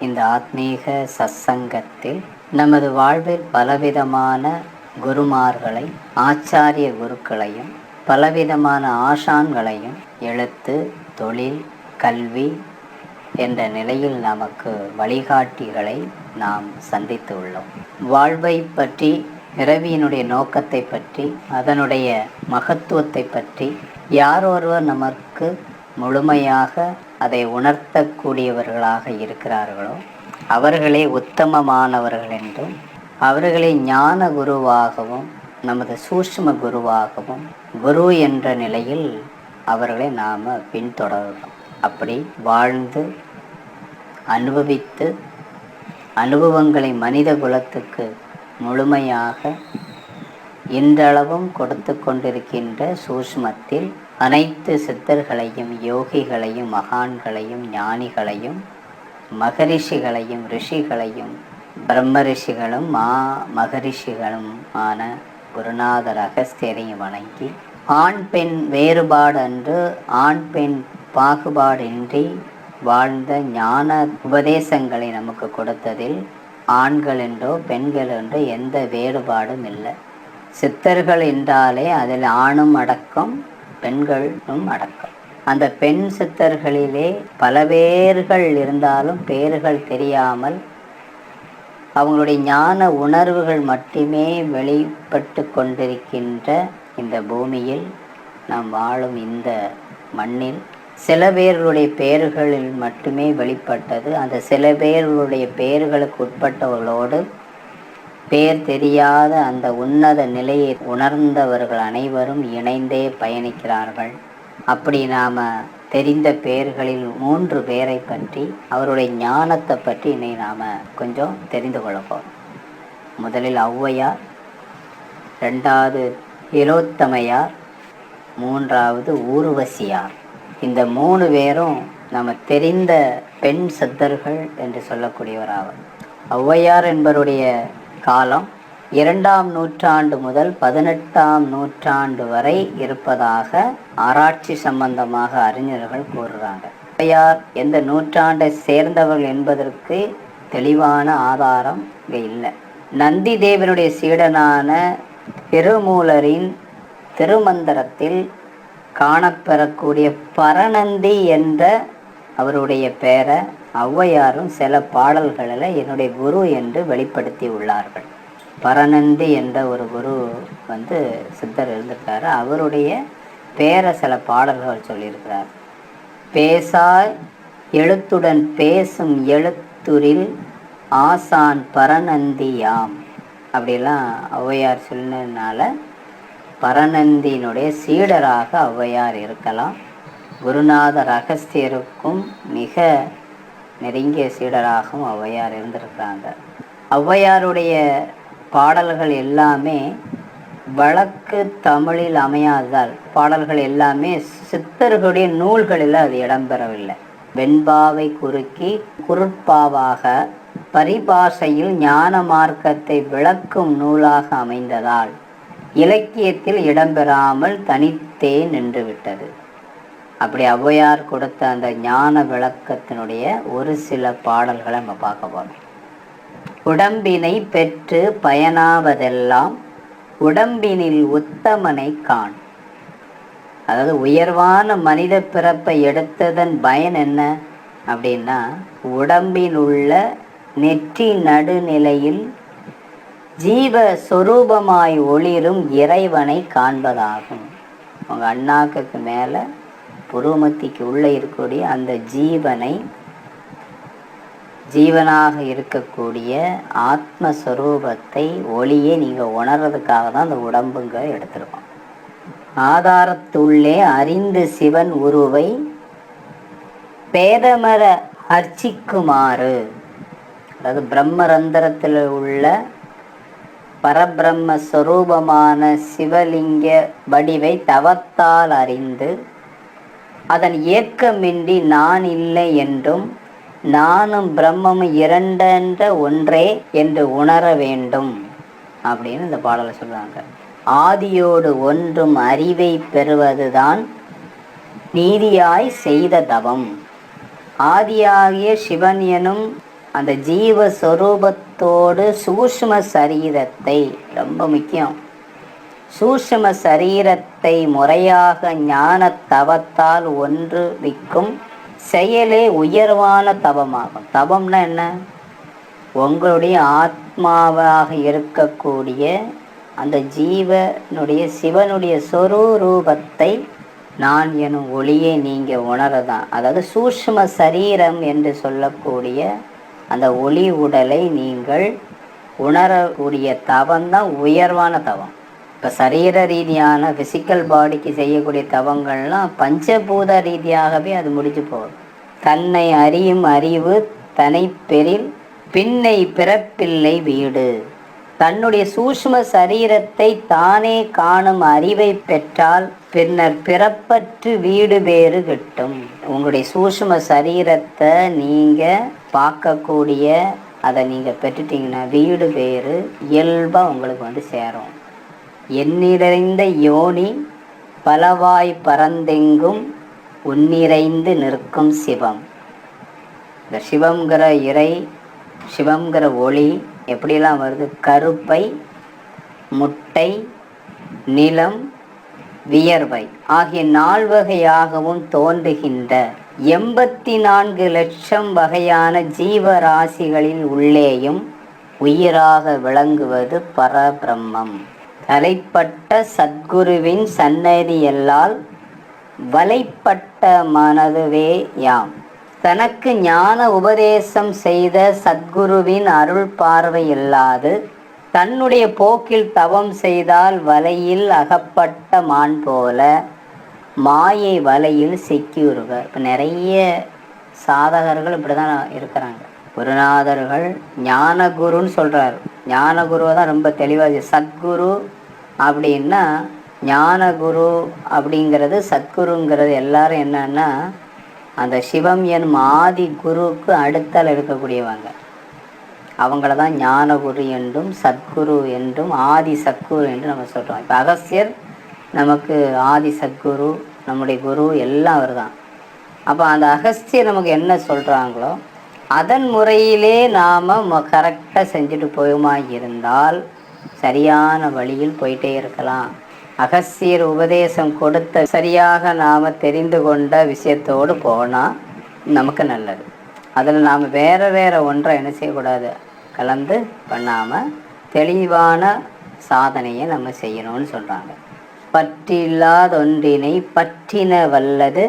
இந்த ஆத்மீக சத்சங்கத்தில் நமது வாழ்வில் பலவிதமான குருமார்களை ஆச்சாரிய குருக்களையும் பலவிதமான ஆசான்களையும் எழுத்து தொழில் கல்வி என்ற நிலையில் நமக்கு வழிகாட்டிகளை நாம் சந்தித்து உள்ளோம். வாழ்வை பற்றி பிறவியினுடைய நோக்கத்தை பற்றி அதனுடைய மகத்துவத்தை பற்றி யார் ஒருவர் நமக்கு முழுமையாக அதை உணர்த்தக்கூடியவர்களாக இருக்கிறார்களோ அவர்களே உத்தமமானவர்கள் என்றும் அவர்களை ஞான குருவாகவும் நமது சூஷ்ம குருவாகவும் குரு என்ற நிலையில் அவர்களை நாம் பின்தொடரணும். அப்படி வாழ்ந்து அனுபவித்து அனுபவங்களை மனித குலத்துக்கு முழுமையாக இன்றளவும் கொடுத்து கொண்டிருக்கின்ற சூஷ்மத்தில் அனைத்து சித்தர்களையும் யோகிகளையும் மகான்களையும் ஞானிகளையும் மகரிஷிகளையும் ரிஷிகளையும் பிரம்ம ரிஷிகளும் மா மகரிஷிகளும் ஆன குருநாதர் அகஸ்தியரையும் வணங்கி ஆண் பெண் வேறுபாடு அன்று ஆண் பெண் பாகுபாடின்றி வாழ்ந்த ஞான உபதேசங்களை நமக்கு கொடுத்ததில் ஆண்கள் என்றோ பெண்கள் என்றோ எந்த வேறுபாடும் இல்லை. சித்தர்கள் என்றாலே அதில் ஆணும் அடக்கம் பெண்களும் அடக்கம். அந்த பெண் சித்தர்களிலே பல பேர்கள் இருந்தாலும் பேர்கள் தெரியாமல் அவங்களுடைய ஞான உணர்வுகள் மட்டுமே வெளிப்பட்டு கொண்டிருக்கின்ற இந்த பூமியில் நாம் வாழும் இந்த மண்ணில் சில பேர்களுடைய பெயர்களில் மட்டுமே வெளிப்பட்டது. அந்த சில பேர்களுடைய பெயர்களுக்கு உட்பட்டவர்களோடு பேர் தெரியாத அந்த உன்னத நிலையை உணர்ந்தவர்கள் அனைவரும் இணைந்தே பயணிக்கிறார்கள். அப்படி நாம் தெரிந்த பெயர்களில் மூன்று பேரை பற்றி அவருடைய ஞானத்தை பற்றி இன்னை நாம் கொஞ்சம் தெரிந்து கொள்ள போகிறோம் முதலில் ஔவையார் ரெண்டாவது இலோத்தமையார் மூன்றாவது ஊர்வசியார். இந்த மூணு பேரும் நம்ம தெரிந்த பெண் சித்தர்கள் என்று சொல்லக்கூடியவராவர். ஔவையார் என்பவருடைய காலம் இரண்டாம் நூற்றாண்டு முதல் பதினெட்டாம் நூற்றாண்டு வரை இருப்பதாக ஆராய்ச்சி சம்பந்தமாக அறிஞர்கள் கூறுறாங்க ஔவையார் எந்த நூற்றாண்டை சேர்ந்தவர்கள் என்பதற்கு தெளிவான ஆதாரம் இங்கே இல்லை. நந்தி தேவனுடைய சீடனான பெருமூலரின் திருமந்திரத்தில் காணப்பெறக்கூடிய பரநந்தி என்ற அவருடைய பெயரை ஔவையாரும் சில பாடல்களில் என்னுடைய குரு என்று வெளிப்படுத்தி உள்ளார்கள் பரநந்தி என்ற ஒரு குரு வந்து சித்தர் இருந்திருக்காரு. அவருடைய பேரை சில பாடல்கள் சொல்லியிருக்கிறார். பேசாய் எழுத்துடன் பேசும் எழுத்துரில் ஆசான் பரநந்தியாம். அப்படிலாம் ஔவையார் சொன்னதுனால பரநந்தியினுடைய சீடராக ஔவையார் இருக்கலாம். குருநாத ரகஸ்தியருக்கும் மிக நெருங்கிய சீடராகவும் ஔவையார் இருந்திருக்கிறாங்க. ஔவையாருடைய பாடல்கள் எல்லாமே வழக்கு தமிழில் அமையாததால் பாடல்கள் எல்லாமே சித்தர்களுடைய நூல்களில் அது இடம்பெறவில்லை. வெண்பாவை குறுக்கி குருட்பாவாக பரிபாஷையில் ஞான மார்க்கத்தை விளக்கும் நூலாக அமைந்ததால் இலக்கியத்தில் இடம்பெறாமல் தனித்தே நின்றுவிட்டது அப்படி ஔவையார் கொடுத்த அந்த ஞான விளக்கத்தினுடைய ஒரு சில பாடல்களை நம்ம பார்க்க போகிறோம் உடம்பினை பெற்று பயனாவதெல்லாம் உடம்பினில் உத்தமனை காண். அதாவது உயர்வான மனித பிறப்பை எடுத்ததன் பயன் என்ன அப்படின்னா உடம்பில் உள்ள நெற்றி நடுநிலையில் ஜீவ சொரூபமாய் ஒளிரும் இறைவனை காண்பதாகும். உங்கள் அண்ணாக்கு மேலே புருவமத்திக்கு உள்ளே இருக்கக்கூடிய அந்த ஜீவனை ஜீவனாக இருக்கக்கூடிய ஆத்மஸ்வரூபத்தை ஒளியே நீங்கள் உணர்றதுக்காக தான் அந்த உடம்புங்க எடுத்திருக்கோம். ஆதாரத்துள்ளே அறிந்து சிவன் உருவை பேதமர அர்ச்சிக்குமாறு அதாவது பிரம்மரந்திரத்தில் உள்ள பரபிரம்ம ஸ்வரூபமான சிவலிங்க வடிவை தவத்தால் அறிந்து அதன் ஏக்கமின்றி நான் இல்லை என்றும் நானும் பிரம்மமும் இரண்டென்ற ஒன்றே என்று உணர வேண்டும் அப்படின்னு இந்த பாடலை சொல்கிறாங்க ஆதியோடு ஒன்றும் அறிவை பெறுவதுதான் நீதியாய் செய்த தவம். ஆதியாகிய சிவன் எனும் அந்த ஜீவ சொரூபத்தோடு சூஷ்ம சரீரத்தை ரொம்ப முக்கியம். சூஷ்ம சரீரத்தை முறையாக ஞான தவத்தால் ஒன்று விக்கும் செயலே உயர்வான தவமாகும். தவம்னா என்ன? உங்களுடைய ஆத்மாவாக இருக்கக்கூடிய அந்த ஜீவனுடைய சிவனுடைய சொரூபத்தை நான் எனும் ஒளியை நீங்கள் உணரதான். அதாவது சூஷ்ம சரீரம் என்று சொல்லக்கூடிய அந்த ஒளி உடலை நீங்கள் உணரக்கூடிய தவம் தான் உயர்வான தவம். இப்போ சரீர ரீதியான ஃபிசிக்கல் பாடிக்கு செய்யக்கூடிய தவங்கள்லாம் பஞ்சபூத ரீதியாகவே அது முடிஞ்சு போகும் தன்னை அறியும் அறிவு தனை பெறில் பின்னை பிறப்பில்லை வீடு. தன்னுடைய சூஷ்ம சரீரத்தை தானே காணும் அறிவை பெற்றால் பின்னர் பிறப்பற்று வீடு வேறு கிட்டும். உங்களுடைய சூஷ்ம சரீரத்தை நீங்கள் பார்க்கக்கூடிய அதை நீங்கள் பெற்றுட்டிங்கன்னா வீடு வேறு இயல்பாக உங்களுக்கு வந்து சேரும். எண்ணிறைந்த யோனி பலவாய் பரந்தெங்கும் உன்னிறைந்து நிற்கும் சிவம். இந்த சிவங்கிற இறை சிவங்கிற ஒளி எப்படிலாம் வருது? கருப்பை முட்டை நிலம் வியர்வை ஆகிய நால்வகையாகவும் தோன்றுகின்ற எண்பத்தி நான்கு லட்சம் வகையான ஜீவராசிகளில் உள்ளேயும் உயிராக விளங்குவது பரபிரம்மம். தலைப்பட்ட சத்குருவின் சன்னதியல்லால் வலைப்பட்ட மனதுவே யாம். தனக்கு ஞான உபதேசம் செய்த சத்குருவின் அருள் பார்வை இல்லாது தன்னுடைய போக்கில் தவம் செய்தால் வலையில் அகப்பட்ட மான் போல மாயை வலையில் சிக்கியுருக இப்போ நிறைய சாதகர்கள் இப்படி தான் இருக்கிறாங்க. குருநாதர்கள் ஞானகுருன்னு சொல்கிறார் ஞானகுருவை தான் ரொம்ப தெளிவாக சத்குரு அப்படின்னா ஞானகுரு அப்படிங்கிறது சத்குருங்கிறது எல்லாரும் என்னன்னா அந்த சிவம் எனும் ஆதி குருவுக்கு அடுத்தால் இருக்கக்கூடியவங்க. அவங்கள தான் ஞானகுரு என்றும் சத்குரு என்றும் ஆதி சத்குரு என்று நம்ம சொல்கிறோம் இப்போ அகஸ்தியர் நமக்கு ஆதி சத்குரு நம்முடைய குரு எல்லாம் அவர் தான். அப்போ அந்த அகஸ்தியர் நமக்கு என்ன சொல்கிறாங்களோ அதன் முறையிலே நாம் கரெக்டாக செஞ்சுட்டு போயுமா இருந்தால் சரியான வழியில் போயிட்டே இருக்கலாம். அகஸ்தியர் உபதேசம் கொடுத்த சரியாக நாம் தெரிந்து கொண்ட விஷயத்தோடு போனால் நமக்கு நல்லது. அதில் நாம் வேறு வேறு ஒன்றை என்ன செய்யக்கூடாது? கலந்து பண்ணாமல் தெளிவான சாதனையை நம்ம செய்யணும்னு சொல்கிறாங்க பற்றில்லாதொன்றினை பற்றின வல்லது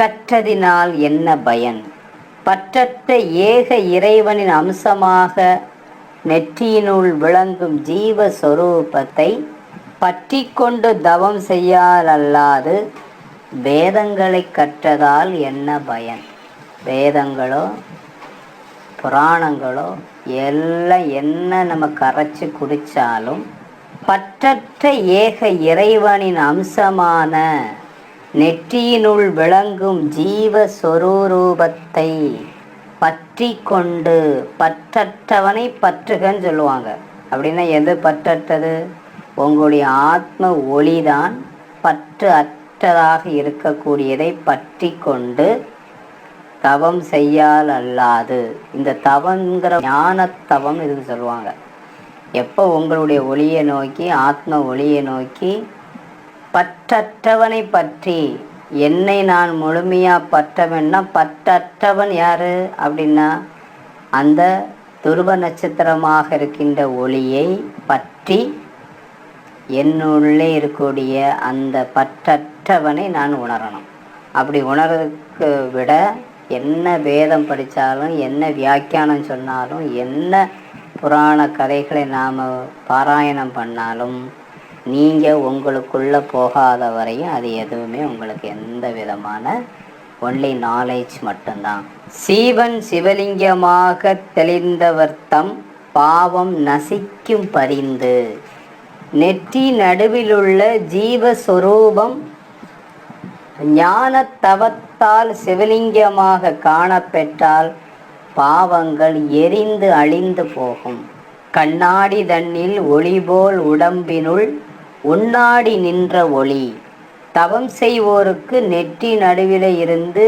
கற்றதினால் என்ன பயன்? பற்றற்ற ஏக இறைவனின் அம்சமாக நெற்றியினுள் விளங்கும் ஜீவஸ்வரூபத்தை பற்றி கொண்டு தவம் செய்யாலல்லாது வேதங்களை கற்றதால் என்ன பயன்? வேதங்களோ புராணங்களோ எல்லாம் என்ன நம்ம கரைச்சி குடித்தாலும் பற்றற்ற ஏக இறைவனின் அம்சமான நெற்றியினுள் விளங்கும் ஜீவ பற்றி கொண்டு பற்றற்றவனை பற்றுகன்னு சொல்லுவாங்க. அப்படின்னா எது பற்றற்றது? உங்களுடைய ஆத்ம ஒளிதான் பற்று அற்றதாக இருக்கக்கூடியதை பற்றி கொண்டு தவம் செய்யால் அல்லாது. இந்த தவங்கிற ஞான தவம் இதுக்கு சொல்லுவாங்க. எப்போ உங்களுடைய ஒளியை நோக்கி ஆத்ம ஒளியை நோக்கி பற்றற்றவனை பற்றி என்னை நான் முழுமையாக பற்றவன்னா பற்றற்றவன் யாரு? அப்படின்னா அந்த துருவ நட்சத்திரமாக இருக்கின்ற ஒளியை பற்றி என்னுள்ளே இருக்கக்கூடிய அந்த பற்றற்றவனை நான் உணரணும். அப்படி உணர்றதுக்கு விட என்ன வேதம் படித்தாலும் என்ன வியாக்கியானம் சொன்னாலும் என்ன புராண கதைகளை நாம் பாராயணம் பண்ணாலும் நீங்கள் உங்களுக்குள்ளே போகாத வரையும் அது எதுவுமே உங்களுக்கு எந்த விதமான ஒன்லி நாலேஜ் மட்டும்தான். சீவன் சிவலிங்கமாக தெளிந்தவர்த்தம் பாவம் நசிக்கும் பரிந்து. நெற்றி நடுவிலுள்ள ஜீவஸ்வரூபம் ஞான தவத்தால் சிவலிங்கமாக காணப்பெற்றால் பாவங்கள் எரிந்து அழிந்து போகும். கண்ணாடி தன்னில் ஒளிபோல் உடம்பினுள் உண்ணாடி நின்ற ஒளி. தவம் செய்வோருக்கு நெற்றி நடுவில் இருந்து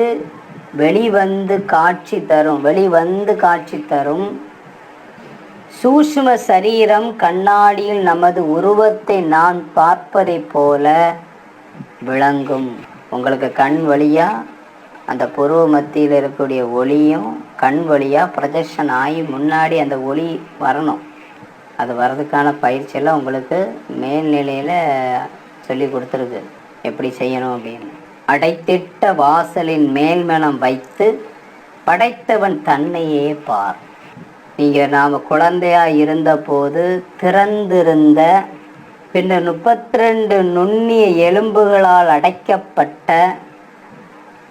வெளிவந்து காட்சி தரும் வெளிவந்து காட்சி தரும். சூஷ்ம சரீரம் கண்ணாடியில் நமது உருவத்தை நான் பார்ப்பதைப் போல விளங்கும். உங்களுக்கு கண் வழியாக அந்த புருவ மத்தியில் இருக்கக்கூடிய ஒளியும் கண் வழியாக ப்ரொஜெக்ஷன் ஆகி முன்னாடி அந்த ஒளி வரணும். அது வர்றதுக்கான பயிற்சியெல்லாம் உங்களுக்கு மேல்நிலையில் சொல்லி கொடுத்துருக்கு. எப்படி செய்யணும் அப்படின்னு. அடைத்திட்ட வாசலின் மேல்மனம் வைத்து படைத்தவன் தன்னையே பார். நீங்கள் நாம் குழந்தையாக இருந்தபோது திறந்திருந்த பின்னர் முப்பத்தி ரெண்டு நுண்ணிய எலும்புகளால் அடைக்கப்பட்ட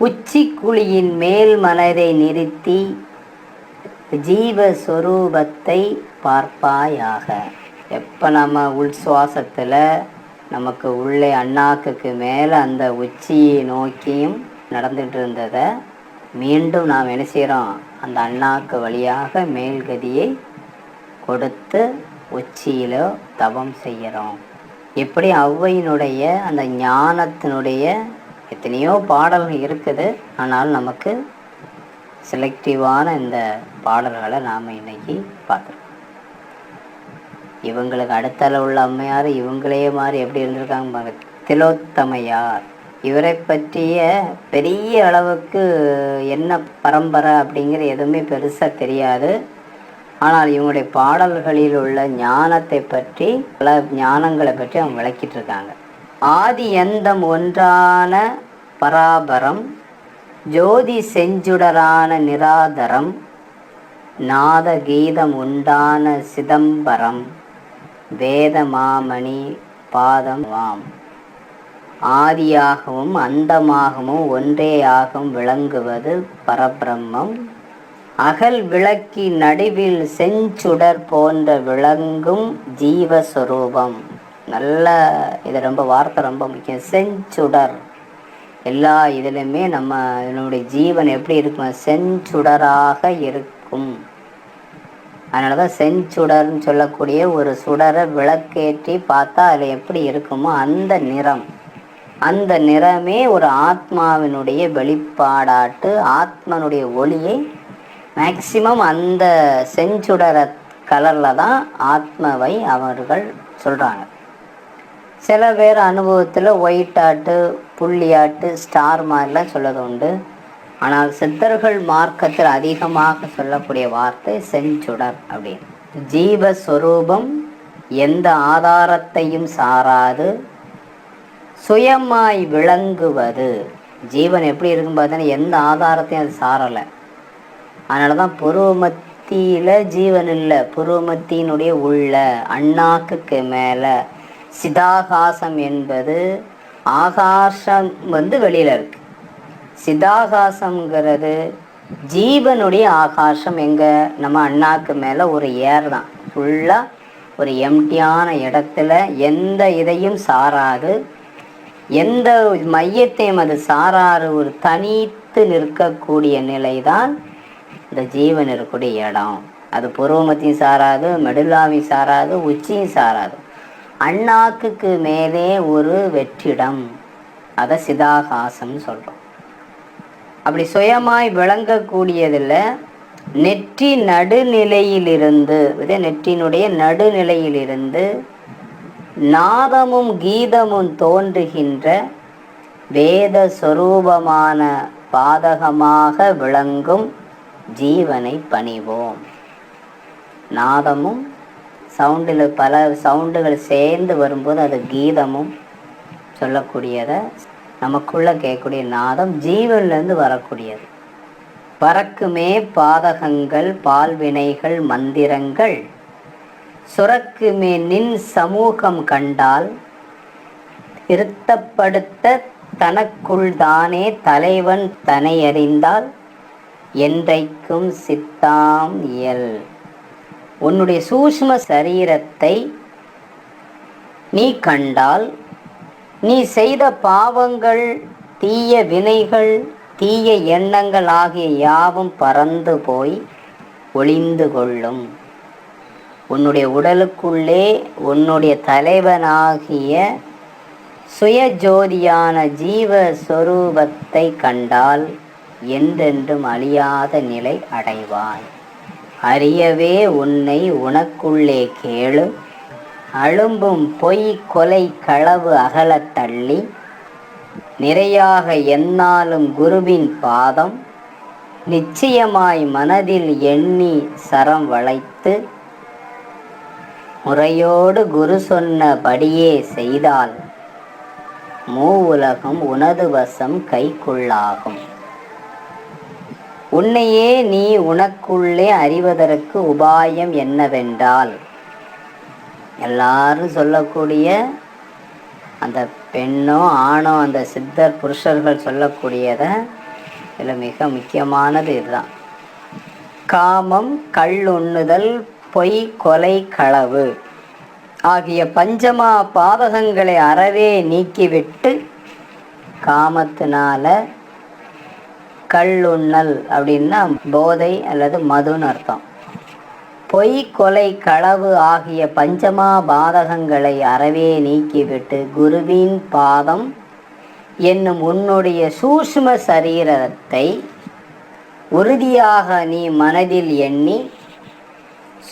உச்சிக்குழியின் மேல் மனதை நிறுத்தி ஜீவஸ்வரூபத்தை பார்ப்பாயாக. எப்போ நம்ம உள் சுவாசத்தில் நமக்கு உள்ளே அண்ணாக்குக்கு மேலே அந்த உச்சியை நோக்கியும் நடந்துட்டு இருந்ததை மீண்டும் நாம் என்ன செய்கிறோம் அந்த அண்ணாக்கு வழியாக மேல்கதியை கொடுத்து உச்சியிலோ தவம் செய்கிறோம் எப்படி ஔவையினுடைய அந்த ஞானத்தினுடைய எத்தனையோ பாடல்கள் இருக்குது. ஆனால் நமக்கு செலக்டிவான இந்த பாடல்களை நாம் இன்னைக்கு பார்க்குறோம் இவங்களுக்கு அடுத்தால உள்ள அம்மையார் இவங்களே மாதிரி எப்படி இருந்திருக்காங்க பாருங்க. திலோத்தமையார் இவரை பற்றிய பெரிய அளவுக்கு என்ன பரம்பரை அப்படிங்கிற எதுவுமே பெருசாக தெரியாது. ஆனால் இவங்களுடைய பாடல்களில் உள்ள ஞானத்தை பற்றி பல ஞானங்களை பற்றி அவங்க விளக்கிட்டு இருக்காங்க. ஆதி எந்தம் ஒன்றான பராபரம் ஜோதி செஞ்சுடரான நிராதரம் நாத கீதம் உண்டான சிதம்பரம் வேத மாமணி பாதம் வாம் ஆதியாகவும் அந்தமாகவும் ஒன்றேயாகவும் விளங்குவது பரபிரம்மம். அகல் விளக்கி நடுவில் செஞ்சுடர் போன்ற விளங்கும் ஜீவஸ்வரூபம். நல்ல இது ரொம்ப வார்த்தை ரொம்ப முக்கியம். செஞ்சுடர். எல்லா இதுலையுமே நம்ம இதனுடைய ஜீவன் எப்படி இருக்கும்? செஞ்சுடராக இருக்கும். அதனால தான் செஞ்சுடர்னு சொல்லக்கூடிய ஒரு சுடரை விளக்கேற்றி பார்த்தா அதில் எப்படி இருக்குமோ அந்த நிறம். அந்த நிறமே ஒரு ஆத்மாவினுடைய வெளிப்பாடாட்டு ஆத்மனுடைய ஒளியை மேக்சிமம் அந்த செஞ்சுடர கலரில் தான் ஆத்மாவை அவர்கள் சொல்கிறாங்க சில பேர் அனுபவத்தில் ஒயிட் ஆட்டு புள்ளியாட்டு ஸ்டார் மாதிரிலாம் சொல்லது உண்டு. ஆனால் சித்தர்கள் மார்க்கத்தில் அதிகமாக சொல்லக்கூடிய வார்த்தை செஞ்சுடர் அப்படின்னு. ஜீவஸ்வரூபம் எந்த ஆதாரத்தையும் சாராது சுயமாய் விளங்குவது. ஜீவன் எப்படி இருக்கும் பார்த்தீங்கன்னா எந்த ஆதாரத்தையும் அது சாரலை. அதனால தான் புருவமத்தியில் ஜீவன் இல்லை புருவமத்தியினுடைய உள்ள அண்ணாக்குக்கு மேலே சிதாகாசம் என்பது ஆகாசம் வந்து வெளியில் இருக்கு. சிதாகாசம்ங்கிறது ஜீவனுடைய ஆகாசம். எங்கே? நம்ம அண்ணாக்கு மேலே ஒரு ஏர் தான். ஃபுல்லாக ஒரு எம்டியான இடத்துல எந்த இதையும் சாராது. எந்த மையத்தையும் அது சாராது ஒரு தனித்து நிற்கக்கூடிய நிலை தான் இந்த ஜீவன் இருக்கக்கூடிய இடம். அது புருவமத்தையும் சாராது மெடுலாவையும் சாராது உச்சியும் சாராது. அண்ணாக்குக்கு மேலே ஒரு வெற்றிடம். அதை சிதாகாசம்னு சொல்கிறோம் அப்படி சுயமாய் விளங்கக்கூடியதில் நெற்றி நடுநிலையிலிருந்து இதே நெற்றினுடைய நடுநிலையிலிருந்து நாதமும் கீதமும் தோன்றுகின்ற வேத சொரூபமான பாதகமாக விளங்கும் ஜீவனை பணிவோம். நாதமும் சவுண்டில் பல சவுண்டுகள் சேர்ந்து வரும்போது அது கீதமும் சொல்லக்கூடியதை நமக்குள்ளே கேட்கக்கூடிய நாதம் ஜீவன்லேருந்து வரக்கூடியது. பறக்குமே பாதகங்கள் பால்வினைகள் மந்திரங்கள். சுரக்குமே நின் சமூகம் கண்டால் திருத்தப்படுத்த தனக்குள் தானே தலைவன் தனையறிந்தால் என்றைக்கும் சித்தாம் இயல். உன்னுடைய சூஷ்ம சரீரத்தை நீ கண்டால் நீ செய்த பாவங்கள் தீய வினைகள் தீய எண்ணங்கள் ஆகிய யாவும் பறந்து போய் ஒளிந்து கொள்ளும். உன்னுடைய உடலுக்குள்ளே உன்னுடைய தலைவனாகிய சுயஜோதியான ஜீவஸ்வரூபத்தை கண்டால் என்றென்றும் அழியாத நிலை அடைவாய். அறியவே உன்னை உனக்குள்ளே கேளு. அழும்பும் பொய் கொலை களவு அகலத் தள்ளி. நிறையாக என்னாலும் குருவின் பாதம். நிச்சயமாய் மனதில் எண்ணி சரம் வளைத்து. முறையோடு குரு சொன்னபடியே செய்தால் மூ உலகம் உனது வசம் கைக்குள்ளாகும். உன்னையே நீ உனக்குள்ளே அறிவதற்கு உபாயம் என்னவென்றால் எல்லாரும் சொல்லக்கூடிய அந்த பெண்ணோ ஆணோ அந்த சித்தர் புருஷர்கள் சொல்லக்கூடியத இதில் மிக முக்கியமானது இதுதான். காமம் கள்ளுண்ணுதல் பொய் கொலை களவு ஆகிய பஞ்சமா பாதகங்களை அறவே நீக்கிவிட்டு காமத்தினால கள்ளுண்ணல் அப்படின்னா போதை அல்லது மதுன்னு அர்த்தம். பொய் கொலை களவு ஆகிய பஞ்சமா பாதகங்களை அறவே நீக்கிவிட்டு குருவின் பாதம் என்னும் உன்னுடைய சூஷ்ம சரீரத்தை உறுதியாக நீ மனதில் எண்ணி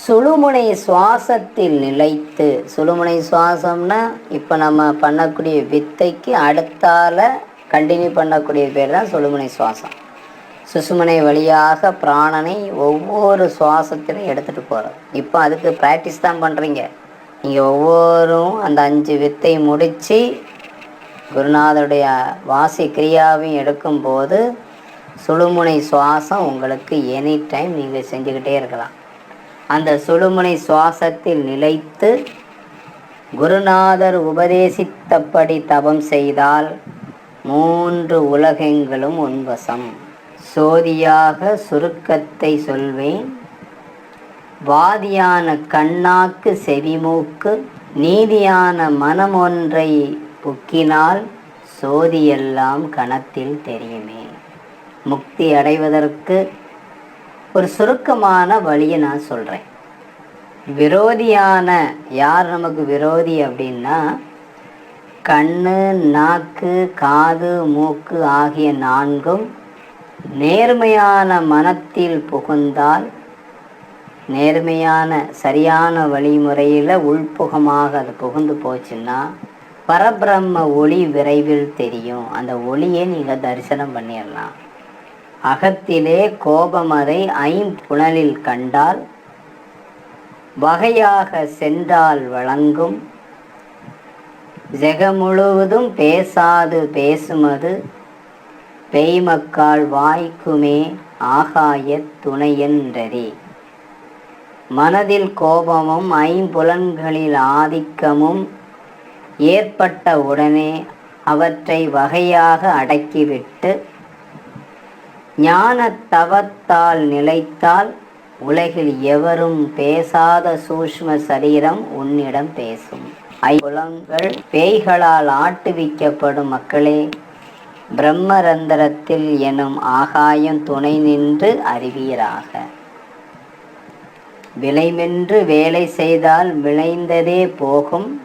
சுழுமுனை சுவாசத்தில் நிலைத்து சுழுமுனை சுவாசம்னா இப்போ நம்ம பண்ணக்கூடிய வித்தைக்கு அடுத்தால கண்டினியூ பண்ணக்கூடிய பேர் தான் சுழுமுனை சுவாசம். சுசுமனை வழியாக பிராணனை ஒவ்வொரு சுவாசத்திலும் எடுத்துகிட்டு போகிறோம் இப்போ அதுக்கு ப்ராக்டிஸ் தான் பண்ணுறீங்க நீங்கள் ஒவ்வொரும் அந்த அஞ்சு வித்தை முடித்து குருநாதருடைய வாசி கிரியாவையும் எடுக்கும்போது சுழுமுனை சுவாசம் உங்களுக்கு எனி டைம் நீங்கள் செஞ்சுக்கிட்டே இருக்கலாம். அந்த சுழுமுனை சுவாசத்தில் நிலைத்து குருநாதர் உபதேசித்தபடி தபம் செய்தால் மூன்று உலகெங்களும் உன்வசம் சோதியாக சுருக்கத்தை சொல்வேன். வாதியான கண்ணாக்கு செவிமூக்கு நீதியான மனம் ஒன்றை புக்கினால் சோதியெல்லாம் கணத்தில் தெரியுமே. முக்தி அடைவதற்கு ஒரு சுருக்கமான வழியை நான் சொல்கிறேன் விரோதியான யார் நமக்கு விரோதி அப்படின்னா கண்ணு நாக்கு காது மூக்கு ஆகிய நான்கும் நேர்மையான மனத்தில் புகுந்தால் நேர்மையான சரியான வழிமுறையில் உள்புகமாக அது புகுந்து போச்சுன்னா பரபிரம்ம ஒளி விரைவில் தெரியும். அந்த ஒளியை நீங்கள் தரிசனம் பண்ணிடலாம். அகத்திலே கோபமதை ஐம்புணலில் கண்டால் வகையாக சென்றால் வழங்கும். ஜெக முழுவதும் பேசாது பேசுமது. பெய்மக்கால் வாய்க்குமே ஆகாய துணையென்றதே. மனதில் கோபமும் ஐம்புலன்களில் ஆதிக்கமும் ஏற்பட்ட உடனே அவற்றை வகையாக அடக்கிவிட்டு ஞான தவத்தால் நிலைத்தால் உலகில் எவரும் பேசாத சூஷ்ம சரீரம் உன்னிடம் பேசும். ஐம்புலங்கள் பேய்களால் ஆட்டுவிக்கப்படும் மக்களே பிரம்மரந்தரத்தில் எனும் ஆகாயம் துணை நின்று அறிவீராக. விளைமென்று வேலை செய்தால் விளைந்ததே போகும்.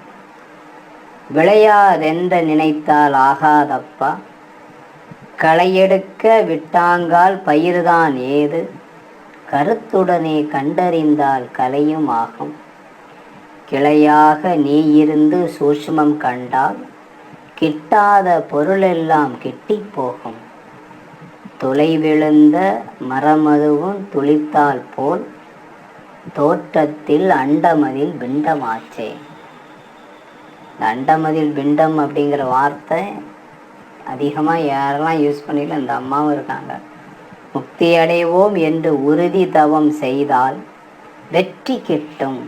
விளையாதென்ற நினைத்தால் ஆகாதப்பா. களையெடுக்க விட்டாங்கால் பயிர்தான் ஏது. கருத்துடனே கண்டறிந்தால் கலையும் ஆகும். கிளையாக நீ இருந்து சூஷ்மம் கண்டால் கிட்டாத பொருளெல்லாம் கிட்டி போகும். துளை விழுந்த மரமதுவும் துளித்தால் போல் தோற்றத்தில் அண்டமதில் பிண்டமாச்சே. அண்டமதில் பிண்டம் அப்படிங்கிற வார்த்தை அதிகமாக யாரெல்லாம் யூஸ் பண்ணல இந்த அம்மாவும் இருக்காங்க. முக்தி அடைவோம் என்று உறுதி தவம் செய்தால் வெற்றி கிட்டும்.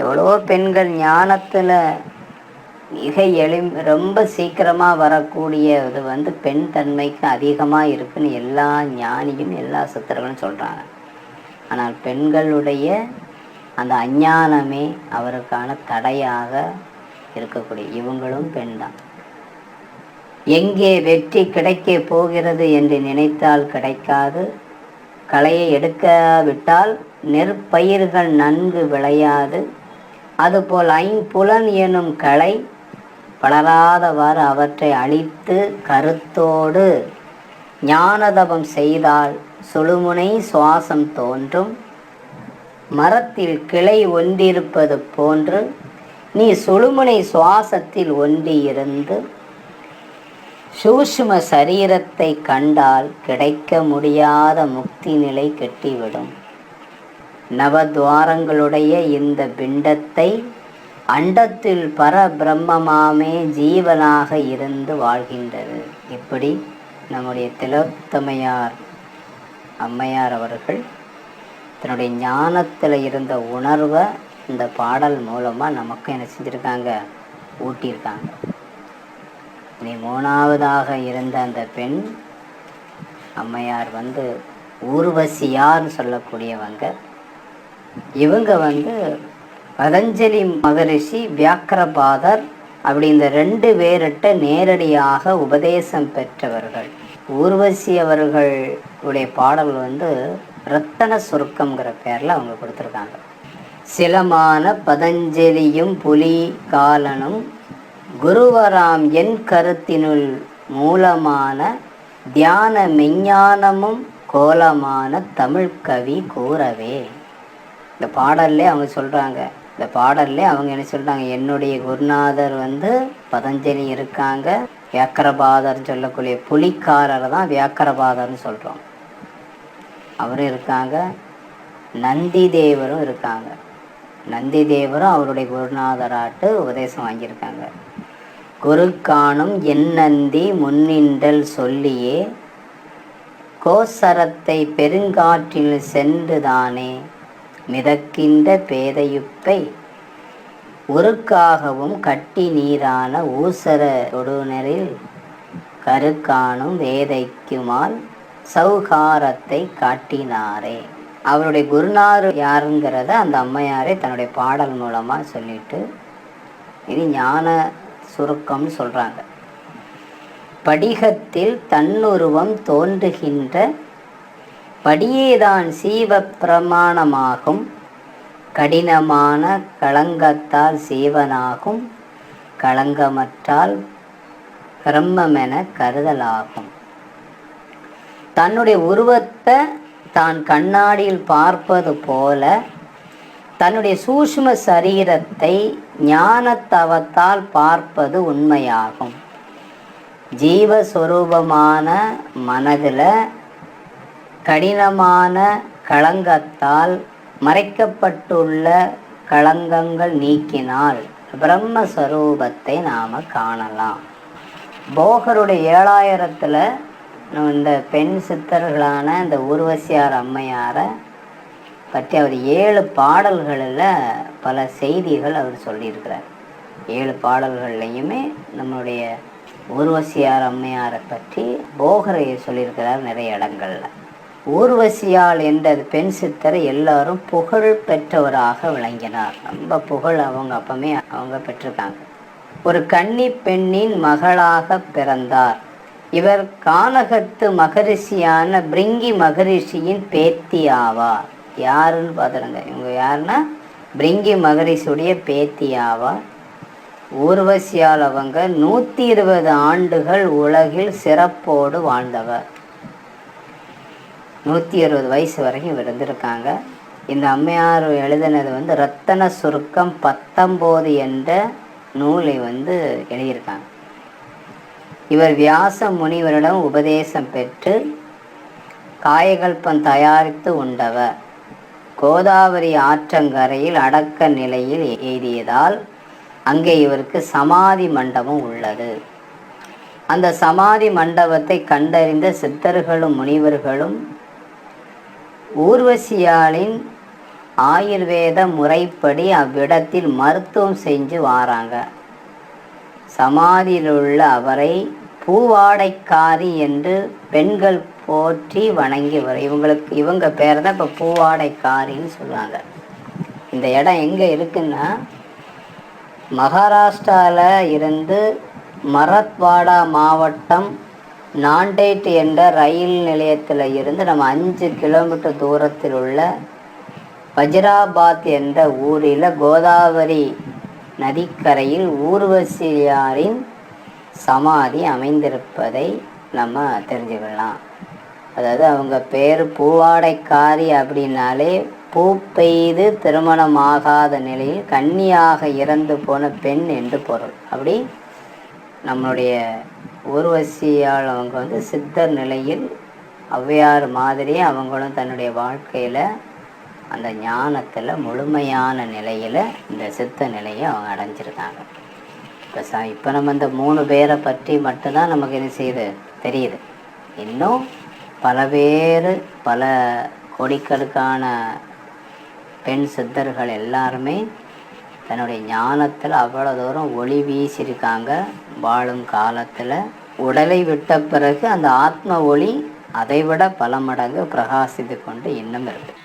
எவ்வளோ பெண்கள் ஞானத்தில் மிக எளிம் ரொம்ப சீக்கிரமாக வரக்கூடிய இது வந்து பெண் தன்மைக்கு அதிகமாக இருக்குன்னு எல்லா ஞானியும் எல்லா சித்தர்களும் சொல்கிறாங்க ஆனால் பெண்களுடைய அந்த அஞ்ஞானமே அவருக்கான தடையாக இருக்கக்கூடிய இவங்களும் பெண் தான். எங்கே வெற்றி கிடைக்க போகிறது என்று நினைத்தால் கிடைக்காது. களையை எடுக்காவிட்டால் நெற்பயிர்கள் நன்கு விளையாது. அதுபோல் ஐம்புலன் எனும் களை வளராதவாறு அவற்றை அழித்து கருத்தோடு ஞானதபம் செய்தால் சுழுமுனை சுவாசம் தோன்றும். மரத்தில் கிளை ஒன்றிருப்பது போன்று நீ சுழுமுனை சுவாசத்தில் ஒன்றியிருந்து சூஷ்ம சரீரத்தை கண்டால் கிடைக்க முடியாத முக்தி நிலை கெட்டிவிடும். நவத்வாரங்களுடைய இந்த பிண்டத்தை அண்டத்தில் பரபிரம்மமாமே ஜீவனாக இருந்து வாழ்கின்றது. இப்படி நம்முடைய திலோத்தமையார் அம்மையார் அவர்கள் தன்னுடைய ஞானத்தில் இருந்த உணர்வை இந்த பாடல் மூலமாக நமக்கு என்ன செஞ்சுருக்காங்க? ஊட்டியிருக்காங்க. நீ மூணாவதாக இருந்த அந்த பெண் அம்மையார் வந்து ஊர்வசியார்னு சொல்லக்கூடியவங்க. இவங்க வந்து பதஞ்சலி மகரிஷி வியாக்கரபாதர் அப்படி இந்த ரெண்டு பேர்கிட்ட நேரடியாக உபதேசம் பெற்றவர்கள். ஊர்வசி அவர்களுடைய பாடல் வந்து ரத்தன சுருக்கம்ங்கிற பேரில் அவங்க கொடுத்துருக்காங்க. சிலமான பதஞ்சலியும் புலி காலனும் குருவராம் என் கருத்தினுள் மூலமான தியான மெஞ்ஞானமும் கோலமான தமிழ் கவி கூறவே. இந்த பாடல்லே அவங்க சொல்கிறாங்க இந்த பாடல்ல அவங்க என்ன சொல்கிறாங்க என்னுடைய குருநாதர் வந்து பதஞ்சலி இருக்காங்க வியாக்கரபாதர்னு சொல்லக்கூடிய புலிக்காரர் தான் வியாக்கரபாதர்னு சொல்கிறோம் அவரும் இருக்காங்க நந்தி தேவரும் இருக்காங்க. நந்தி தேவரும் அவருடைய குருநாதராட்டு உபதேசம் வாங்கியிருக்காங்க. குரு காணும் என் நந்தி முன்னின்றல் சொல்லியே கோசரத்தை பெருங்காற்றில் சென்றுதானே மிதக்கின்ற பேதையுப்பை உருக்காகவும் கட்டி நீரான ஊசர தொடுநரில் கருக்கானும் வேதைக்குமால் சௌகாரத்தை காட்டினாரே. அவருடைய குருநாறு யாருங்கிறத அந்த அம்மையாரே தன்னுடைய பாடல் மூலமாக சொல்லிட்டு இது ஞான சுருக்கம்னு சொல்கிறாங்க படிகத்தில் தன்னுருவம் தோன்றுகின்ற படியேதான் சீவ பிரமாணமாகும் கடினமான களங்கத்தால் சீவனாகும். களங்கமற்றால் பிரம்மென கருதலாகும். தன்னுடைய உருவத்தை தான் கண்ணாடியில் பார்ப்பது போல தன்னுடைய சூஷ்ம சரீரத்தை ஞானத்தவத்தால் பார்ப்பது உண்மையாகும். ஜீவஸ்வரூபமான மனதில் கடினமான களங்கத்தால் மறைக்கப்பட்டுள்ள களங்கங்கள் நீக்கினால் பிரம்மஸ்வரூபத்தை நாம் காணலாம். போகருடைய ஏழாயிரத்தில் இந்த பெண் சித்தர்களான இந்த ஊர்வசியார் அம்மையாரை பற்றி அவர் ஏழு பாடல்களில் பல செய்திகள் அவர் சொல்லியிருக்கிறார். ஏழு பாடல்கள்லையுமே நம்மளுடைய ஊர்வசியார் அம்மையாரை பற்றி போகரை சொல்லியிருக்கிறார் நிறைய இடங்களில். ஊர்வசியால் என்ற பெண் சித்தரை எல்லாரும் புகழ் பெற்றவராக விளங்கினார். ரொம்ப புகழ் அவங்க அப்பமே அவங்க பெற்றிருக்காங்க. ஒரு கன்னி பெண்ணின் மகளாக பிறந்தார். இவர் கானகத்து மகரிஷியான பிரிங்கி மகரிஷியின் பேத்தி ஆவார். யாருன்னு பார்த்துருங்க இவங்க யாருன்னா? பிரிங்கி மகரிஷியுடைய பேத்தி ஆவார். ஊர்வசியால் அவங்க நூற்றி இருபது ஆண்டுகள் உலகில் சிறப்போடு வாழ்ந்தவர். நூற்றி அறுபது வயசு வரைக்கும் இவர் இருந்திருக்காங்க இந்த அம்மையார் எழுதினது வந்து ரத்தன சுருக்கம் பத்தொம்போது என்ற நூலை வந்து எழுதியிருக்காங்க. இவர் வியாச முனிவரிடம் உபதேசம் பெற்று காயகல்பம் தயாரித்து உண்டவர். கோதாவரி ஆற்றங்கரையில் அடக்க நிலையில் எய்தியதால் அங்கே இவருக்கு சமாதி மண்டபம் உள்ளது. அந்த சமாதி மண்டபத்தை கண்டறிந்த சித்தர்களும் முனிவர்களும் ஊர்வசியாளின் ஆயுர்வேத முறைப்படி அவ்விடத்தில் மருத்துவம் செஞ்சு வாராங்க. சமாதியில் உள்ள அவரை பூவாடைக்காரி என்று பெண்கள் போற்றி வணங்கி வர இவங்களுக்கு இவங்க பேர் தான் இப்போ பூவாடைக்காரின்னு சொல்லுவாங்க இந்த இடம் எங்கே இருக்குன்னா மகாராஷ்டிராவில் இருந்து மரத்வாடா மாவட்டம் நாண்டேட் என்ற ரயில் நிலையத்தில் இருந்து நம்ம அஞ்சு கிலோமீட்டர் தூரத்தில் உள்ள வஜ்ராபாத் என்ற ஊரில் கோதாவரி நதிக்கரையில் ஊர்வசியாரின் சமாதி அமைந்திருப்பதை நம்ம தெரிஞ்சுக்கலாம். அதாவது அவங்க பேர் பூவாடைக்காரி அப்படின்னாலே பூ பெய்து திருமணமாகாத நிலையில் கன்னியாக இறந்து போன பெண் என்று பொருள். அப்படி நம்மளுடைய ஊர்வசியால் அவங்க வந்து சித்தர் நிலையில் ஔவையார் மாதிரி அவங்களும் தன்னுடைய வாழ்க்கையில் அந்த ஞானத்தில் முழுமையான நிலையில் இந்த சித்த நிலையை அவங்க அடைஞ்சிருக்காங்க இப்போ ச இப்போ நம்ம இந்த மூணு பேரை பற்றி மட்டும்தான் நமக்கு என்ன செய்யுது தெரியுது. இன்னும் பல பேர் பல கோடிக்கணக்கான பெண் சித்தர்கள் எல்லாருமே தன்னுடைய ஞானத்தில் அவ்வளோ தூரம் ஒளி வீசியிருக்காங்க. வாழும் காலத்தில் உடலை விட்ட பிறகு அந்த ஆத்ம ஒளி அதைவிட பல மடங்கு பிரகாசித்து கொண்டு இன்னும் இருக்குது